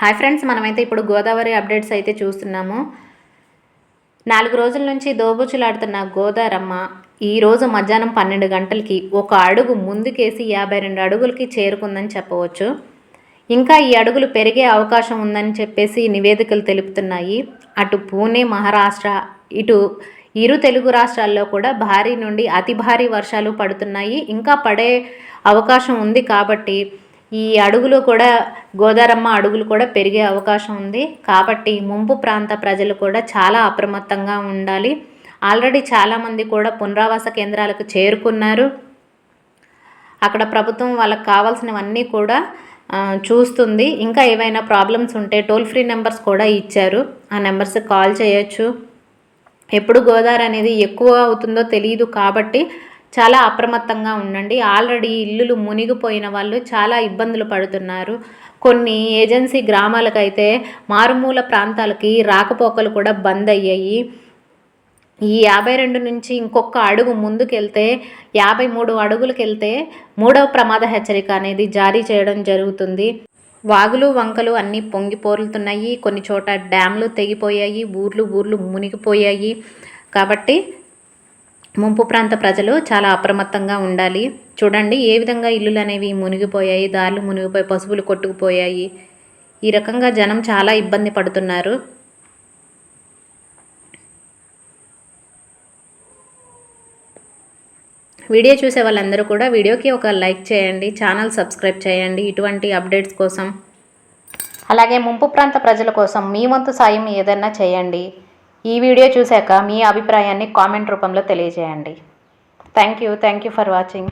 Hi friends మనమైతే ఇప్పుడు Godavari updates అయితే చూస్తున్నాము. నాలుగు రోజుల నుంచి దోబుచులాడుతున్న గోదారమ్మ ఈరోజు మధ్యాహ్నం పన్నెండు గంటలకి ఒక అడుగు ముందుకేసి యాభై రెండు అడుగులకి చేరుకుందని చెప్పవచ్చు. ఇంకా ఈ అడుగులు పెరిగే అవకాశం ఉందని చెప్పేసి నివేదికలు తెలుపుతున్నాయి. అటు పూణే మహారాష్ట్ర ఇటు ఇరు తెలుగు రాష్ట్రాల్లో కూడా భారీ నుండి అతి భారీ వర్షాలు పడుతున్నాయి. ఇంకా పడే అవకాశం ఉంది కాబట్టి ఈ అడుగులు కూడా గోదారమ్మ అడుగులు కూడా పెరిగే అవకాశం ఉంది. కాబట్టి ముంపు ప్రాంత ప్రజలు కూడా చాలా అప్రమత్తంగా ఉండాలి. ఆల్రెడీ చాలామంది కూడా పునరావాస కేంద్రాలకు చేరుకున్నారు. అక్కడ ప్రభుత్వం వాళ్ళకి కావాల్సినవన్నీ కూడా చూస్తుంది. ఇంకా ఏవైనా ప్రాబ్లమ్స్ ఉంటే టోల్ ఫ్రీ నెంబర్స్ కూడా ఇచ్చారు. ఆ నెంబర్స్కి కాల్ చేయొచ్చు. ఎప్పుడు గోదావరి అనేది ఎక్కువ అవుతుందో తెలియదు కాబట్టి చాలా అప్రమత్తంగా ఉండండి. ఆల్రెడీ ఇల్లులు మునిగిపోయిన వాళ్ళు చాలా ఇబ్బందులు పడుతున్నారు. కొన్ని ఏజెన్సీ గ్రామాలకైతే మారుమూల ప్రాంతాలకి రాకపోకలు కూడా బంద్ అయ్యాయి. ఈ యాభై రెండు నుంచి ఇంకొక అడుగు ముందుకెళ్తే యాభై మూడు అడుగులకెళ్తే మూడవ ప్రమాద హెచ్చరిక అనేది జారీ చేయడం జరుగుతుంది. వాగులు వంకలు అన్నీ పొంగిపోరుతున్నాయి కొన్ని చోట డ్యామ్లు తెగిపోయాయి. ఊర్లు ఊర్లు మునిగిపోయాయి. కాబట్టి ముంపు ప్రాంత ప్రజలు చాలా అప్రమత్తంగా ఉండాలి. చూడండి ఏ విధంగా ఇల్లులు అనేవి మునిగిపోయాయి దారులు మునిగిపోయి పశువులు కొట్టుకుపోయాయి. ఈ రకంగా జనం చాలా ఇబ్బంది పడుతున్నారు. వీడియో చూసే వాళ్ళందరూ కూడా వీడియోకి ఒక లైక్ చేయండి ఛానల్ సబ్స్క్రైబ్ చేయండి. ఇటువంటి అప్డేట్స్ కోసం. అలాగే ముంపు ప్రాంత ప్రజల కోసం మీ వంతు సాయం ఏదైనా చేయండి. ఈ వీడియో చూశాక మీ అభిప్రాయాన్ని కామెంట్ రూపంలో తెలియజేయండి. Thank you thank you for watching